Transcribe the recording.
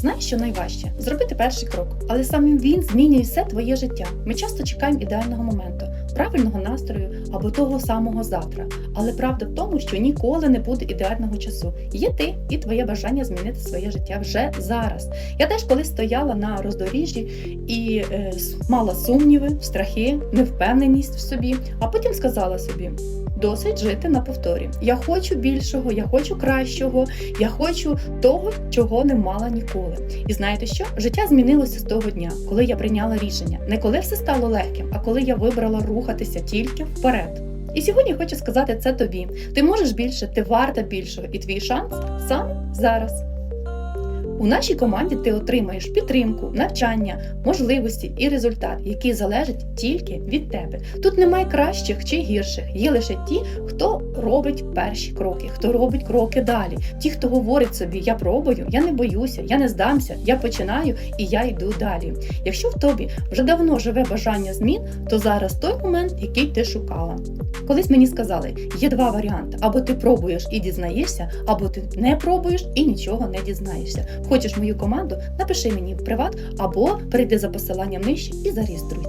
Знаєш, що найважче? Зробити перший крок, але саме він змінює все твоє життя. Ми часто чекаємо ідеального моменту, правильного настрою або того самого завтра. Але правда в тому, що ніколи не буде ідеального часу. Є ти і твоє бажання змінити своє життя вже зараз. Я теж колись стояла на роздоріжжі і е, мала сумніви, страхи, невпевненість в собі, а потім сказала собі. Досить жити на повторі. Я хочу більшого, я хочу кращого, я хочу того, чого не мала ніколи. І знаєте що? Життя змінилося з того дня, коли я прийняла рішення. Не коли все стало легким, а коли я вибрала рухатися тільки вперед. І сьогодні хочу сказати це тобі. Ти можеш більше, ти варта більшого, і твій шанс сам зараз. У нашій команді ти отримаєш підтримку, навчання, можливості і результат, який залежить тільки від тебе. Тут немає кращих чи гірших, є лише ті, хто робить перші кроки, хто робить кроки далі. Ті, хто говорить собі, я пробую, я не боюся, я не здамся, я починаю і я йду далі. Якщо в тобі вже давно живе бажання змін, то зараз той момент, який ти шукала. Колись мені сказали, є два варіанти: або ти пробуєш і дізнаєшся, або ти не пробуєш і нічого не дізнаєшся. Хочеш мою команду? Напиши мені в приват або перейди за посиланням нижче і зареєструйся.